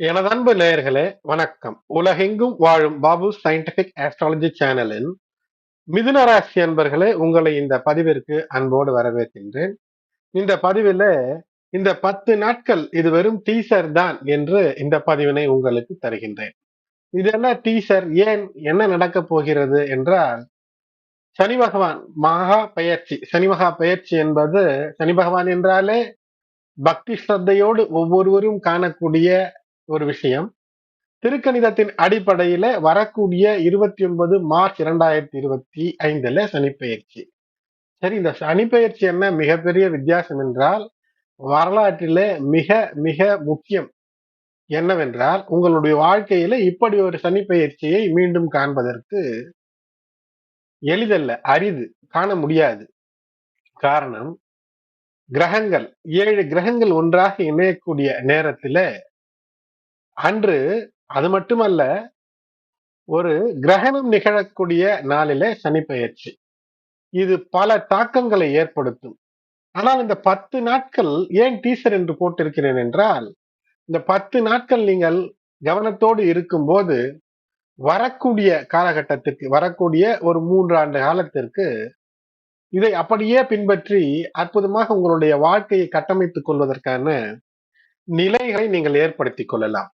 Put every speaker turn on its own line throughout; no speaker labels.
எனது அன்பு நேயர்களே வணக்கம். உலகெங்கும் வாழும் பாபு சயின்டிபிக் ஆஸ்ட்ராலஜி சேனலின் மிதுன ராசி அன்பர்களே உங்களை இந்த பதிவிற்கு அன்போடு வரவேற்கின்றேன். இந்த பதிவில இந்த பத்து நாட்கள் இது வெறும் டீசர் தான் என்று இந்த பதிவினை உங்களுக்கு தருகின்றேன். இதெல்லாம் டீசர் ஏன் என்ன நடக்க போகிறது என்றால் சனி பகவான் மகா பயிற்சி. சனி மகா பயிற்சி என்பது சனி பகவான் என்றாலே பக்தி ஸ்ரத்தையோடு ஒவ்வொருவரும் காணக்கூடிய ஒரு விஷயம். திருக்கணிதத்தின் அடிப்படையில வரக்கூடிய இருபத்தி ஒன்பது மார்ச் இரண்டாயிரத்தி இருபத்தி ஐந்துல சனிப்பெயர்ச்சி. சரி இந்த சனிப்பெயர்ச்சி என்ன? மிகப்பெரிய வித்தியாசம் என்றால் வரலாற்றில மிக மிக முக்கியம் என்னவென்றால் உங்களுடைய வாழ்க்கையில இப்படி ஒரு சனிப்பெயர்ச்சியை மீண்டும் காண்பதற்கு எளிதல்ல அரிது காண முடியாது. காரணம் கிரகங்கள் ஏழு கிரகங்கள் ஒன்றாக இணையக்கூடிய நேரத்துல அன்று அது மட்டுமல்ல ஒரு கிரகணம் நிகழக்கூடிய நாளிலே சனி பெயர்ச்சி. இது பல தாக்கங்களை ஏற்படுத்தும். ஆனால் இந்த பத்து நாட்கள் ஏன் டீசர் என்று போட்டிருக்கிறேன் என்றால் இந்த பத்து நாட்கள் நீங்கள் கவனத்தோடு இருக்கும்போது வரக்கூடிய காலகட்டத்திற்கு வரக்கூடிய ஒரு மூன்று ஆண்டு காலத்திற்கு இதை அப்படியே பின்பற்றி அற்புதமாக உங்களுடைய வாழ்க்கையை கட்டமைத்துக் கொள்வதற்கான நிலைகளை நீங்கள் ஏற்படுத்திக் கொள்ளலாம்.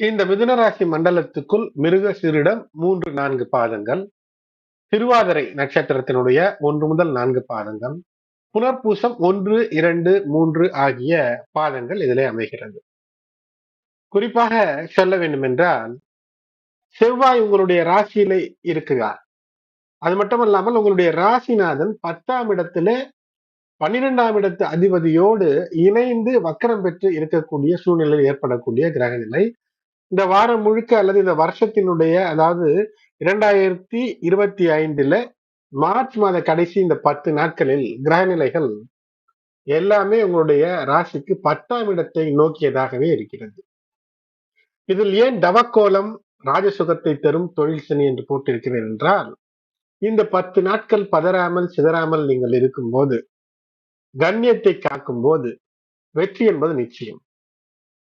இந்த மிதுனராசி மண்டலத்துக்குள் மிருக சிறிடம் மூன்று நான்கு பாதங்கள். திருவாதிரை நட்சத்திரத்தினுடைய ஒன்று முதல் நான்கு பாதங்கள். புனர்பூசம் ஒன்று இரண்டு மூன்று ஆகிய பாதங்கள் இதிலே அமைகிறது. குறிப்பாக சொல்ல வேண்டும் என்றால் செவ்வாய் உங்களுடைய ராசியில இருக்குகிறார். அது மட்டுமல்லாமல் உங்களுடைய ராசிநாதன் பத்தாம் இடத்துல பன்னிரெண்டாம் இடத்து அதிபதியோடு இணைந்து வக்கரம் பெற்று இருக்கக்கூடிய சூழ்நிலையில் ஏற்படக்கூடிய கிரக நிலை இந்த வாரம் முழுக்க அல்லது இந்த வருஷத்தினுடைய அதாவது இரண்டாயிரத்தி இருபத்தி ஐந்துல மார்ச் மாத கடைசி இந்த பத்து நாட்களில் கிரகநிலைகள் எல்லாமே உங்களுடைய ராசிக்கு பத்தாம் இடத்தை நோக்கியதாகவே இருக்கிறது. இதில் ஏன் தவக்கோலம் ராஜசுகத்தை தரும் தொழில் சனி என்று போட்டிருக்கிறேன் என்றால் இந்த பத்து நாட்கள் பதறாமல் சிதறாமல் நீங்கள் இருக்கும்போது கண்ணியத்தை காக்கும் போது வெற்றி என்பது நிச்சயம்.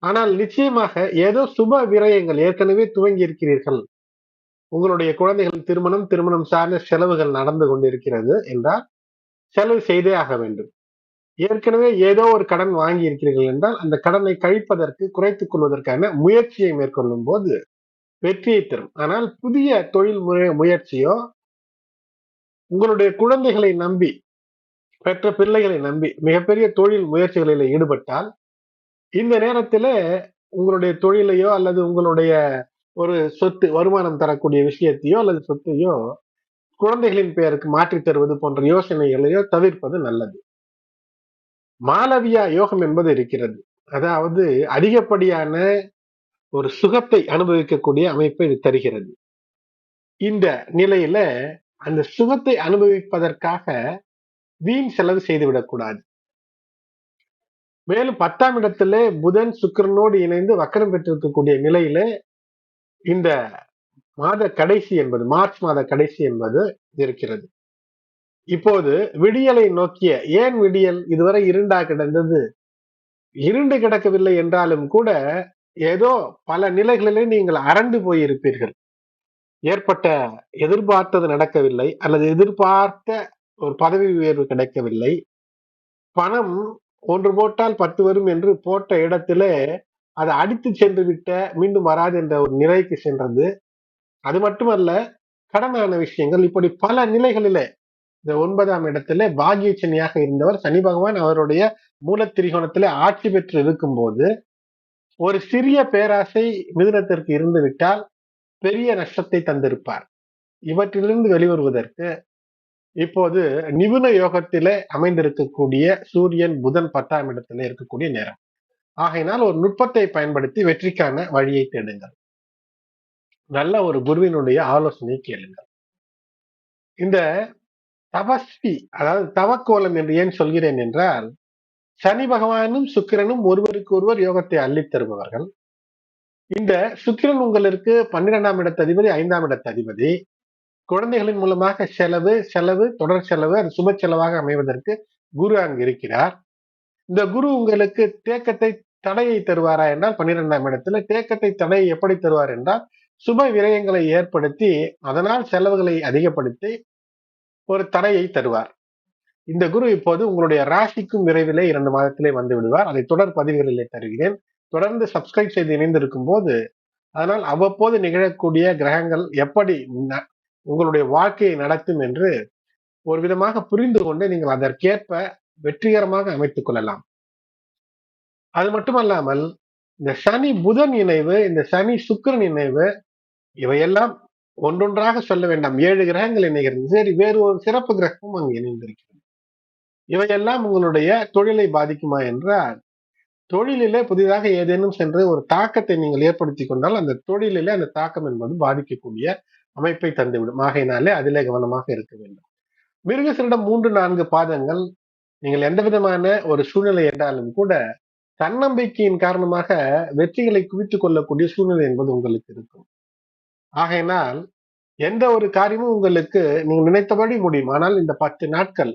ஆனால் நிச்சயமாக ஏதோ சுப விரயங்கள் ஏற்கனவே துவங்கி இருக்கிறீர்கள் உங்களுடைய குழந்தைகள் திருமணம் திருமணம் சார்ந்த செலவுகள் நடந்து கொண்டிருக்கிறது என்றால் செலவு செய்தே ஆக வேண்டும். ஏற்கனவே ஏதோ ஒரு கடன் வாங்கி இருக்கிறீர்கள் என்றால் அந்த கடனை கழிப்பதற்கு குறைத்துக் கொள்வதற்கான முயற்சியை மேற்கொள்ளும் போது வெற்றியை தரும். ஆனால் புதிய தொழில் முயற்சியோ உங்களுடைய குழந்தைகளை நம்பி பெற்ற பிள்ளைகளை நம்பி மிகப்பெரிய தொழில் முயற்சிகளில் ஈடுபட்டால் இந்த நேரத்துல உங்களுடைய தொழிலையோ அல்லது உங்களுடைய ஒரு சொத்து வருமானம் தரக்கூடிய விஷயத்தையோ அல்லது சொத்தையோ குழந்தைகளின் பெயருக்கு மாற்றி தருவது போன்ற யோசனைகளையோ தவிர்ப்பது நல்லது. மாலவியா யோகம் என்பது இருக்கிறது. அதாவது அதிகப்படியான ஒரு சுகத்தை அனுபவிக்கக்கூடிய அமைப்பை இது தருகிறது. இந்த நிலையில அந்த சுகத்தை அனுபவிப்பதற்காக வீண் செலவு செய்து விடக்கூடாது மேலும் பத்தாம் இடத்துல புதன் சுக்கரனோடு இணைந்து வக்கரம் பெற்றிருக்கக்கூடிய நிலையில இந்த மாத கடைசி என்பது மார்ச் மாத கடைசி என்பது இருக்கிறது. இப்போது விடியலை நோக்கிய ஏன் விடியல் இதுவரை இருண்டா கிடந்தது? இருண்டு கிடக்கவில்லை என்றாலும் கூட ஏதோ பல நிலைகளிலே நீங்கள் அரண்டு போயிருப்பீர்கள். ஏற்பட்ட எதிர்பார்த்தது நடக்கவில்லை அல்லது எதிர்பார்த்த ஒரு பதவி உயர்வு கிடைக்கவில்லை. பணம் ஒன்று போட்டால் பத்து வரும் என்று போட்ட இடத்திலே அதை அடித்து சென்று விட்ட மீண்டும் வராது என்ற ஒரு நிலைக்கு சென்றது. அது மட்டுமல்ல கடனான விஷயங்கள். இப்படி பல நிலைகளிலே இந்த ஒன்பதாம் இடத்துல பாகியச்சனியாக இருந்தவர் சனி பகவான் அவருடைய மூல திரிகோணத்திலே ஆட்சி பெற்று இருக்கும் போது ஒரு சிறிய பேராசை மிதுனத்திற்கு இருந்து விட்டால் பெரிய நஷ்டத்தை தந்திருப்பார். இவற்றிலிருந்து வெளிவருவதற்கு இப்போது நிபுண யோகத்திலே அமைந்திருக்கக்கூடிய சூரியன் புதன் பத்தாம் இடத்துல இருக்கக்கூடிய நேரம். ஆகையினால் ஒரு நுட்பத்தை பயன்படுத்தி வெற்றிக்கான வழியை தேடுங்கள். நல்ல ஒரு குருவினுடைய ஆலோசனை கேளுங்கள். இந்த தபஸ்வி அதாவது தவக்கோலம் என்று ஏன் சொல்கிறேன் என்றால் சனி பகவானும் சுக்கிரனும் ஒருவருக்கு ஒருவர் யோகத்தை அள்ளித் தருபவர்கள். இந்த சுக்கிரன் உங்களுக்கு பன்னிரெண்டாம் இடத்த அதிபதி ஐந்தாம் இடத்த அதிபதி குழந்தைகளின் மூலமாக செலவு செலவு தொடர் செலவு அது சுப செலவாக அமைவதற்கு குரு அங்கு இருக்கிறார். இந்த குரு உங்களுக்கு தேக்கத்தை தடையை தருவாரா என்றால் பன்னிரெண்டாம் இடத்துல தேக்கத்தை தடையை எப்படி தருவார் என்றால் சுப விரயங்களை ஏற்படுத்தி அதனால் செலவுகளை அதிகப்படுத்தி ஒரு தடையை தருவார். இந்த குரு இப்போது உங்களுடைய ராசிக்கும் விரைவிலே இரண்டு மாதத்திலே வந்து விடுவார். அதை தொடர் பதிவுகளிலே தருகிறேன். தொடர்ந்து சப்ஸ்கிரைப் செய்து இணைந்திருக்கும் போது அதனால் அவ்வப்போது நிகழக்கூடிய கிரகங்கள் எப்படி உங்களுடைய வாழ்க்கையை நடத்தும் என்று ஒரு விதமாக புரிந்து கொண்டு நீங்கள் அதற்கேற்ப வெற்றிகரமாக அமைத்துக் கொள்ளலாம். அது மட்டுமல்லாமல் இந்த சனி புதன் இணைவு இந்த சனி சுக்கரன் இணைவு இவையெல்லாம் ஒன்றொன்றாக சொல்ல வேண்டாம். ஏழு கிரகங்கள் இணைகிறது. சரி வேறு ஒரு சிறப்பு கிரகமும் அங்கு இணைந்திருக்கிறது. இவையெல்லாம் உங்களுடைய தொழிலை பாதிக்குமா என்றால் தொழிலிலே புதிதாக ஏதேனும் சென்று ஒரு தாக்கத்தை நீங்கள் ஏற்படுத்தி கொண்டால் அந்த தொழிலிலே அந்த தாக்கம் என்பது பாதிக்கக்கூடிய அமைப்பை தந்துவிடும். ஆகையினாலே அதிலே கவனமாக இருக்க வேண்டும். மிருகசரிடம் மூன்று நான்கு பாதங்கள். நீங்கள் எந்த விதமான ஒரு சூழ்நிலை என்றாலும் கூட தன்னம்பிக்கையின் காரணமாக வெற்றிகளை குவித்துக் கொள்ளக்கூடிய சூழ்நிலை என்பது உங்களுக்கு இருக்கும். ஆகையினால் எந்த ஒரு காரியமும் உங்களுக்கு நீங்கள் நினைத்தபடி முடியும். ஆனால் இந்த பத்து நாட்கள்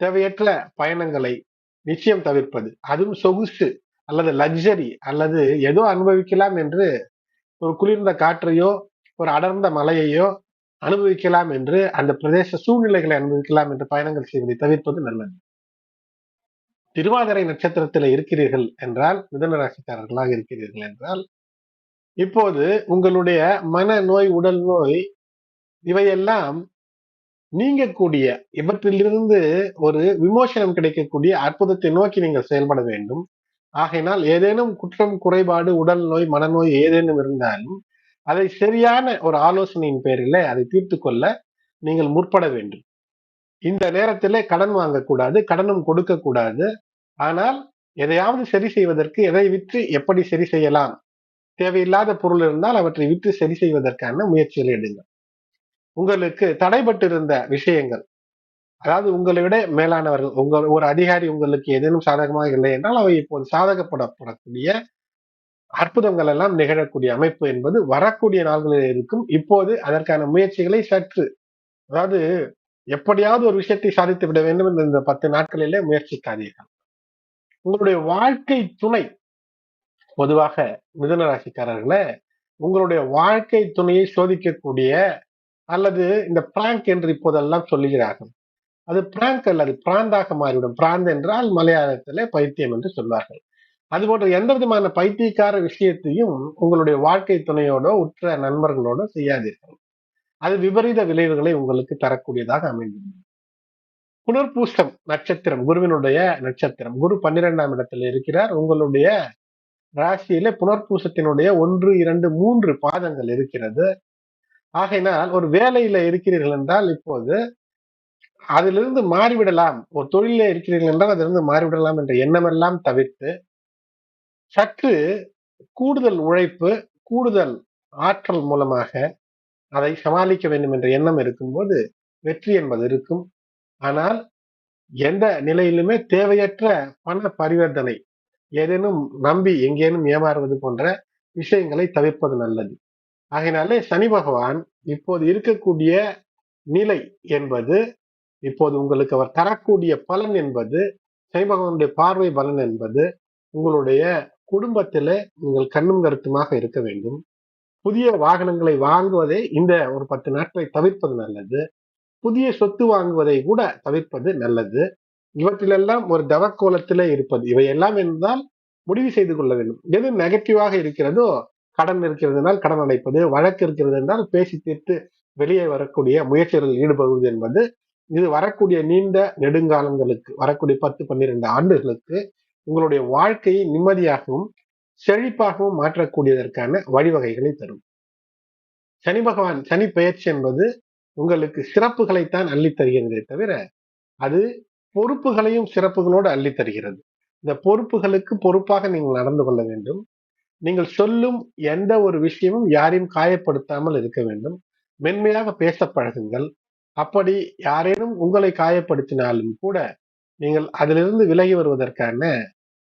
தேவையற்ற பயணங்களை நிச்சயம் தவிர்ப்பது. அதுவும் சொகுசு அல்லது லக்ஸரி அல்லது ஏதோ அனுபவிக்கலாம் என்று ஒரு குளிர்ந்த காற்றையோ ஒரு அடர்ந்த மலையையோ அனுபவிக்கலாம் என்று அந்த பிரதேச சூழ்நிலைகளை அனுபவிக்கலாம் என்று பயணங்கள் செய்வதை தவிர்ப்பது நல்லது. திருவாதிரை நட்சத்திரத்தில் இருக்கிறீர்கள் என்றால் மிதன ராசிக்காரர்களாக இருக்கிறீர்கள் என்றால் இப்போது உங்களுடைய மன நோய் உடல் நோய் இவையெல்லாம் நீங்கக்கூடிய இவற்றிலிருந்து ஒரு விமோசனம் கிடைக்கக்கூடிய அற்புதத்தை நோக்கி நீங்கள் செயல்பட வேண்டும். ஆகையினால் ஏதேனும் குற்றம் குறைபாடு உடல் நோய் மனநோய் ஏதேனும் இருந்தாலும் அதை சரியான ஒரு ஆலோசனையின் பேரில் அதை தீர்த்து கொள்ள நீங்கள் முற்பட வேண்டும். இந்த நேரத்திலே கடன் வாங்கக்கூடாது கடனும் கொடுக்கக்கூடாது. ஆனால் எதையாவது சரி செய்வதற்கு எதை விற்று எப்படி சரி செய்யலாம்? தேவையில்லாத பொருள் இருந்தால் அவற்றை விற்று சரி செய்வதற்கான முயற்சிகளை எடுங்கள். உங்களுக்கு தடைபட்டிருந்த விஷயங்கள் அதாவது உங்களை விட மேலானவர்கள் உங்கள் ஒரு அதிகாரி உங்களுக்கு ஏதேனும் சாதகமாக இல்லை என்றால் அவை இப்போது சாதகப்படப்படக்கூடிய அற்புதங்கள் எல்லாம் நிகழக்கூடிய அமைப்பு என்பது வரக்கூடிய நாள்களில் இருக்கும். இப்போது அதற்கான முயற்சிகளை சற்று அதாவது எப்படியாவது ஒரு விஷயத்தை சாதித்து விட வேண்டும் என்று இந்த பத்து நாட்களிலே முயற்சிக்காதீர்கள். உங்களுடைய வாழ்க்கை துணை பொதுவாக மிதுன ராசிக்காரர்களை உங்களுடைய வாழ்க்கை துணையை சோதிக்கக்கூடிய அல்லது இந்த பிராங்க் என்று இப்போதெல்லாம் சொல்லுகிறார்கள். அது பிராங்க் அல்லது பிராந்தாக மாறிவிடும். பிராந்த் என்றால் மலையாளத்திலே பைத்தியம் என்று சொல்வார்கள். அது போன்ற எந்த விதமான பைத்தியக்கார விஷயத்தையும் உங்களுடைய வாழ்க்கை துணையோட உற்ற நண்பர்களோட செய்யாதீர்கள். அது விபரீத விளைவுகளை உங்களுக்கு தரக்கூடியதாக அமைந்துள்ளது புனர்பூசம் நட்சத்திரம் குருவினுடைய நட்சத்திரம். குரு பன்னிரெண்டாம் இடத்தில் இருக்கிறார். உங்களுடைய ராசியில புனர்பூசத்தினுடைய ஒன்று இரண்டு மூன்று பாதங்கள் இருக்கிறது. ஆகையினால் ஒரு வேலையில இருக்கிறீர்கள் என்றால் இப்போது அதிலிருந்து மாறிவிடலாம். ஒரு தொழில இருக்கிறீர்கள் என்றால் அதிலிருந்து மாறிவிடலாம் என்ற எண்ணமெல்லாம் தவிர்த்து சற்று கூடுதல் உழைப்பு கூடுதல் ஆற்றல் மூலமாக அதை சமாளிக்க வேண்டும் என்ற எண்ணம் இருக்கும்போது வெற்றி என்பது இருக்கும். ஆனால் எந்த நிலையிலுமே தேவையற்ற பண பரிவர்த்தனை ஏதேனும் நம்பி எங்கேனும் ஏமாறுவது போன்ற விஷயங்களை தவிர்ப்பது நல்லது. ஆகையினாலே சனி பகவான் இப்போது இருக்கக்கூடிய நிலை என்பது இப்போது உங்களுக்கு அவர் தரக்கூடிய பலன் என்பது சனி பகவானுடைய பார்வை பலன் என்பது உங்களுடைய குடும்பத்தில் நீங்கள் கண்ணும் கருத்துமாக இருக்க வேண்டும். புதிய வாகனங்களை வாங்குவதே இந்த ஒரு பத்து நாட்களை தவிர்ப்பது நல்லது. புதிய சொத்து வாங்குவதை கூட தவிர்ப்பது நல்லது. இவற்றிலெல்லாம் ஒரு தவக்கோலத்தில் இருப்பது. இவையெல்லாம் என்றால் முடிவு செய்து கொள்ள வேண்டும். எது நெகட்டிவாக இருக்கிறதோ கடன் இருக்கிறது என்றால் கடன் அடைப்பது வழக்கு இருக்கிறது என்றால் பேசி தீர்த்து வெளியே வரக்கூடிய முயற்சிகளில் ஈடுபடுவது என்பது இது வரக்கூடிய நீண்ட நெடுங்காலங்களுக்கு வரக்கூடிய பத்து பன்னிரெண்டு ஆண்டுகளுக்கு உங்களுடைய வாழ்க்கையை நிம்மதியாகவும் செழிப்பாகவும் மாற்றக்கூடியதற்கான வழிவகைகளை தரும். சனி பகவான் சனி பெயர்ச்சி என்பது உங்களுக்கு சிறப்புகளைத்தான் அள்ளி தருகிறதே தவிர அது பொறுப்புகளையும் சிறப்புகளோடு அள்ளி தருகிறது. இந்த பொறுப்புகளுக்கு பொறுப்பாக நீங்கள் நடந்து கொள்ள வேண்டும். நீங்கள் சொல்லும் எந்த ஒரு விஷயமும் யாரையும் காயப்படுத்தாமல் இருக்க வேண்டும். மென்மையாக பேச பழகுங்கள். அப்படி யாரேனும் உங்களை காயப்படுத்தினாலும் கூட நீங்கள் அதிலிருந்து விலகி வருவதற்கான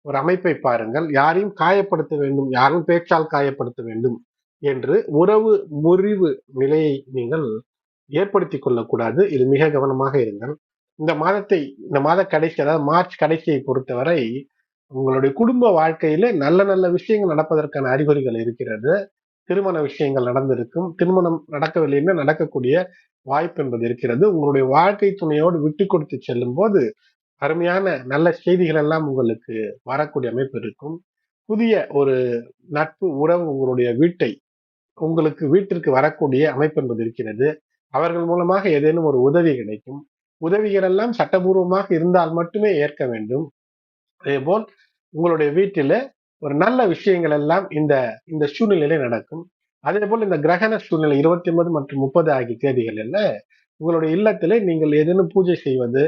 ஒரு அமைப்பை பாருங்கள். யாரையும் காயப்படுத்த வேண்டும். யாரும் பேச்சால் காயப்படுத்த வேண்டும் என்று உறவு முறிவு நிலையை நீங்கள் ஏற்படுத்தி கொள்ளக்கூடாது. இது மிக கவனமாக இருங்கள். இந்த மாதத்தை இந்த மாத கடைசி அதாவது மார்ச் கடைசியை பொறுத்தவரை உங்களுடைய குடும்ப வாழ்க்கையில நல்ல நல்ல விஷயங்கள் நடப்பதற்கான அறிகுறிகள் இருக்கிறது. திருமண விஷயங்கள் நடந்திருக்கும். திருமணம் நடக்கவில்லைன்னா நடக்கக்கூடிய வாய்ப்பு என்பது இருக்கிறது. உங்களுடைய வாழ்க்கை துணையோடு விட்டு கொடுத்து செல்லும் போது அருமையான நல்ல செய்திகள் எல்லாம் உங்களுக்கு வரக்கூடிய அமைப்பு இருக்கும். புதிய ஒரு நட்பு உறவு உங்களுடைய வீட்டை உங்களுக்கு வீட்டிற்கு வரக்கூடிய அமைப்பு என்பது இருக்கிறது. அவர்கள் மூலமாக ஏதேனும் ஒரு உதவி கிடைக்கும். உதவிகள் எல்லாம் சட்டபூர்வமாக இருந்தால் மட்டுமே ஏற்க வேண்டும். அதேபோல் உங்களுடைய வீட்டில ஒரு நல்ல விஷயங்கள் எல்லாம் இந்த இந்த சூழ்நிலையில நடக்கும். அதே போல் இந்த கிரகண சூழ்நிலை இருபத்தி ஒன்பது மற்றும் முப்பது ஆகிய தேதிகளில் உங்களுடைய இல்லத்திலே நீங்கள் ஏதேனும் பூஜை செய்வது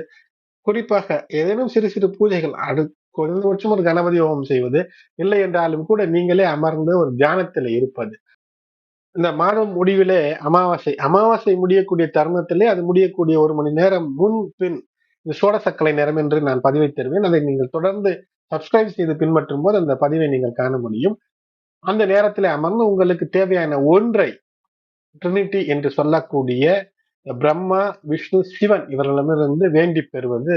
குறிப்பாக ஏதேனும் சிறு சிறு பூஜைகள் அடு குறைந்தபட்சம் ஒரு கணபதி ஹோமம் செய்வது இல்லை என்றாலும் கூட நீங்களே அமர்ந்து ஒரு தியானத்தில் இருப்பது. இந்த மாதம் முடிவிலே அமாவாசை அமாவாசை முடியக்கூடிய தருணத்திலே அது முடியக்கூடிய ஒரு மணி நேரம் முன் பின் இந்த சோடசக்கலை நேரம் என்று நான் பதிவை தருவேன். அதை நீங்கள் தொடர்ந்து சப்ஸ்கிரைப் செய்து பின்பற்றும் போது அந்த பதிவை நீங்கள் காண முடியும். அந்த நேரத்தில் அமர்ந்து உங்களுக்கு தேவையான ஒன்றை ட்ரினிட்டி என்று சொல்லக்கூடிய பிரம்மா விஷ்ணு சிவன் இவர்களிடமிருந்து வேண்டி பெறுவது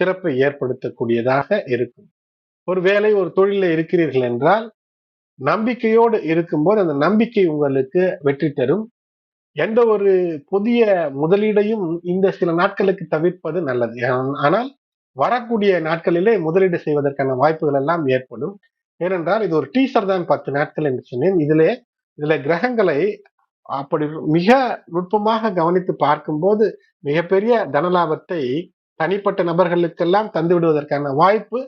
சிறப்பை ஏற்படுத்தக்கூடியதாக இருக்கும். ஒரு வேலை ஒரு தொழில இருக்கிறீர்கள் என்றால் நம்பிக்கையோடு இருக்கும்போது அந்த நம்பிக்கை உங்களுக்கு வெற்றி தரும். எந்த ஒரு புதிய முதலீடையும் இந்த சில நாட்களுக்கு தவிர்ப்பது நல்லது. ஆனால் வரக்கூடிய நாட்களிலே முதலீடு செய்வதற்கான வாய்ப்புகள் எல்லாம் ஏற்படும். ஏனென்றால் இது ஒரு டீசர் தான் பத்து நாட்கள் என்று சொன்னேன். இதிலே இதுல கிரகங்களை அப்படி மிக நுட்பமாக கவனித்து பார்க்கும்போது மிகப்பெரிய தனலாபத்தை தனிப்பட்ட நபர்களுக்கெல்லாம் தந்து விடுவதற்கான வாய்ப்பு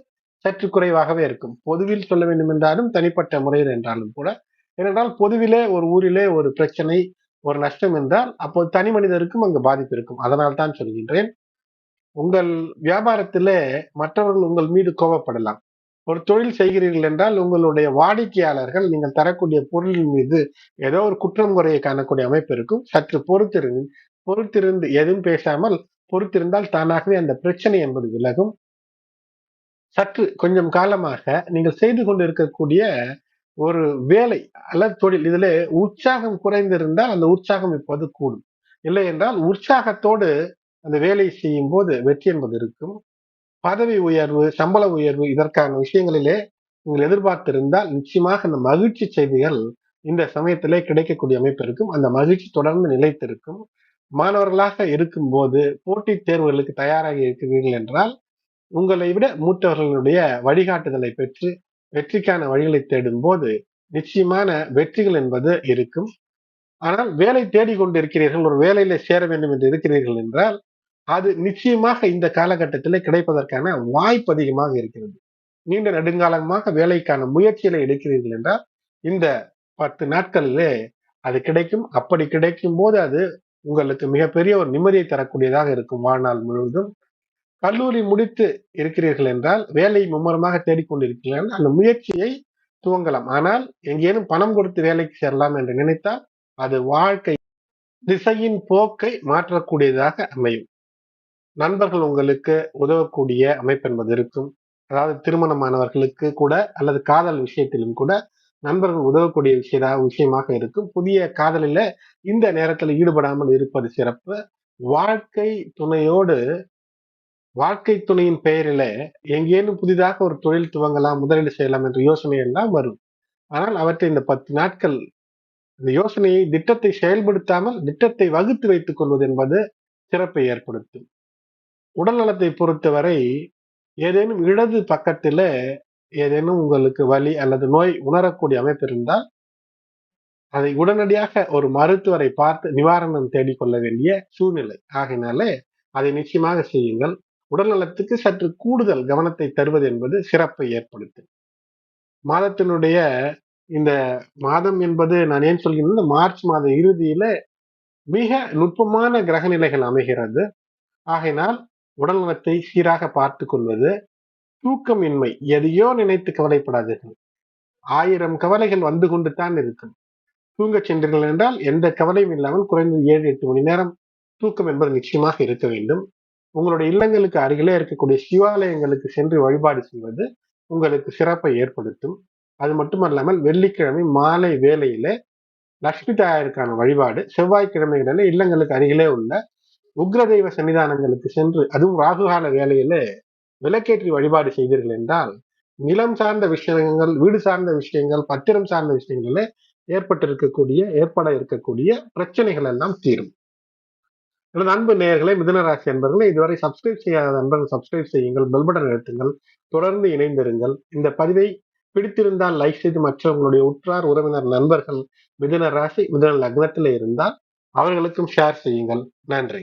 சற்று குறைவாகவே இருக்கும். பொதுவில் சொல்ல வேண்டும் என்றாலும் தனிப்பட்ட முறையில் என்றாலும் கூட. ஏனென்றால் பொதுவிலே ஒரு ஊரிலே ஒரு பிரச்சனை ஒரு நஷ்டம் என்றால் அப்போது தனி மனிதருக்கும் அங்கு பாதிப்பு இருக்கும். அதனால் தான் சொல்கின்றேன். உங்கள் வியாபாரத்திலே மற்றவர்கள் உங்கள் மீது கோபப்படலாம். ஒரு தொழில் செய்கிறீர்கள் என்றால் உங்களுடைய வாடிக்கையாளர்கள் நீங்கள் தரக்கூடிய பொருளின் மீது ஏதோ ஒரு குற்றம் குறையை காணக்கூடிய அமைப்பு இருக்கும். சற்று பொறுத்திருந்து பொறுத்திருந்து எதுவும் பேசாமல் பொறுத்திருந்தால் தானாகவே அந்த பிரச்சனை என்பது விலகும். சற்று கொஞ்சம் காலமாக நீங்கள் செய்து கொண்டிருக்கக்கூடிய ஒரு வேலை அல்லது தொழில் இதுல உற்சாகம் குறைந்திருந்தால் அந்த உற்சாகம் இப்போது கூடும். இல்லை என்றால் உற்சாகத்தோடு அந்த வேலை செய்யும் போது வெற்றி என்பது இருக்கும். பதவி உயர்வு சம்பள உயர்வு இதற்கான விஷயங்களிலே நீங்கள் எதிர்பார்த்திருந்தால் நிச்சயமாக இந்த மகிழ்ச்சி செய்திகள் இந்த சமயத்திலே கிடைக்கக்கூடிய அமைப்பு இருக்கும். அந்த மகிழ்ச்சி தொடர்ந்து நிலைத்திருக்கும். மாணவர்களாக இருக்கும் போது போட்டித் தேர்வுகளுக்கு தயாராகி இருக்கிறீர்கள் என்றால் உங்களை விட மூத்தவர்களுடைய வழிகாட்டுதலை பெற்று வெற்றிக்கான வழிகளை தேடும் போது நிச்சயமான வெற்றிகள் என்பது இருக்கும். ஆனால் வேலை தேடிக்கொண்டிருக்கிறீர்கள் ஒரு வேலையில சேர வேண்டும் என்று இருக்கிறீர்கள் என்றால் அது நிச்சயமாக இந்த காலகட்டத்தில் கிடைப்பதற்கான வாய்ப்பு அதிகமாக இருக்கிறது. நீண்ட நெடுங்காலமாக வேலைக்கான முயற்சிகளை எடுக்கிறீர்கள் என்றால் இந்த பத்து நாட்களிலே அது கிடைக்கும். அப்படி கிடைக்கும் போது அது உங்களுக்கு மிகப்பெரிய ஒரு நிம்மதியை தரக்கூடியதாக இருக்கும் வாழ்நாள் முழுவதும். கல்லூரி முடித்து இருக்கிறீர்கள் என்றால் வேலை மும்முரமாக தேடிக்கொண்டிருக்கிறீர்கள் அந்த முயற்சியை துவங்கலாம். ஆனால் எங்கேனும் பணம் கொடுத்து வேலைக்கு சேரலாம் என்று நினைத்தால் அது வாழ்க்கை திசையின் போக்கை மாற்றக்கூடியதாக அமையும். நண்பர்கள் உங்களுக்கு உதவக்கூடிய அமைப்பு என்பது இருக்கும். அதாவது திருமணமானவர்களுக்கு கூட அல்லது காதல் விஷயத்திலும் கூட நண்பர்கள் உதவக்கூடிய விஷய விஷயமாக இருக்கும். புதிய காதலில இந்த நேரத்தில் ஈடுபடாமல் இருப்பது சிறப்பு. வாழ்க்கை துணையோடு வாழ்க்கை துணையின் பெயரில எங்கேனும் புதிதாக ஒரு தொழில் துவங்கலாம் முதலீடு செய்யலாம் என்ற யோசனை எல்லாம் வரும். ஆனால் அவற்றை இந்த பத்து நாட்கள் இந்த யோசனையை திட்டத்தை செயல்படுத்தாமல் திட்டத்தை வகுத்து வைத்துக் கொள்வது என்பது சிறப்பை ஏற்படுத்தும். உடல் நலத்தை பொறுத்தவரை ஏதேனும் இடது பக்கத்துல ஏதேனும் உங்களுக்கு வலி அல்லது நோய் உணரக்கூடிய அமைப்பு இருந்தால் அதை உடனடியாக ஒரு மருத்துவரை பார்த்து நிவாரணம் தேடிக்கொள்ள வேண்டிய சூழ்நிலை. ஆகினாலே அதை நிச்சயமாக செய்யுங்கள். உடல் நலத்துக்கு சற்று கூடுதல் கவனத்தை தருவது என்பது சிறப்பை ஏற்படுத்தும். மாதத்தினுடைய இந்த மாதம் என்பது நான் ஏன் சொல்கிறேன் மார்ச் மாத இறுதியில மிக நுட்பமான கிரக நிலைகள் அமைகிறது. ஆகையினால் உடல் நலத்தை சீராக பார்த்து கொள்வது தூக்கமின்மை எதையோ நினைத்து கவலைப்படாதீர்கள். ஆயிரம் கவலைகள் வந்து கொண்டு தான் இருக்கும். தூங்க சென்றீர்கள் என்றால் எந்த கவலையும் இல்லாமல் குறைந்தது ஏழு எட்டு மணி நேரம் தூக்கம் என்பது நிச்சயமாக இருக்க வேண்டும். உங்களுடைய இல்லங்களுக்கு அருகிலே இருக்கக்கூடிய சிவாலயங்களுக்கு சென்று வழிபாடு செய்வது உங்களுக்கு சிறப்பை ஏற்படுத்தும். அது மட்டுமல்லாமல் வெள்ளிக்கிழமை மாலை வேலையில லட்சுமி தாயாருக்கான வழிபாடு செவ்வாய்க்கிழமைகளில் இல்லங்களுக்கு அருகிலே உள்ள உக்ரதெய்வ சன்னிதானங்களுக்கு சென்று அதுவும் ராகுகால வேலையில விளக்கேற்றி வழிபாடு செய்தீர்கள் என்றால் நிலம் சார்ந்த விஷயங்கள் வீடு சார்ந்த விஷயங்கள் பத்திரம் சார்ந்த விஷயங்கள்ல ஏற்பட்டிருக்கக்கூடிய ஏற்பட இருக்கக்கூடிய பிரச்சனைகள் எல்லாம் தீரும். எனது அன்பு நேயர்களே மிதனராசி அன்பர்களே இதுவரை சப்ஸ்கிரைப் செய்யாத அன்பர்கள் சப்ஸ்கிரைப் செய்யுங்கள் பெல் பட்டன் அழுத்துங்கள் தொடர்ந்து இணைந்திருங்கள். இந்த பதிவை பிடித்திருந்தால் லைக் செய்து மற்றவங்களுடைய உற்றார் உறவினர் நண்பர்கள் மிதன ராசி மிதன லக்னத்தில் இருந்தால் அவர்களுக்கும் ஷேர் செய்யுங்கள். நன்றி.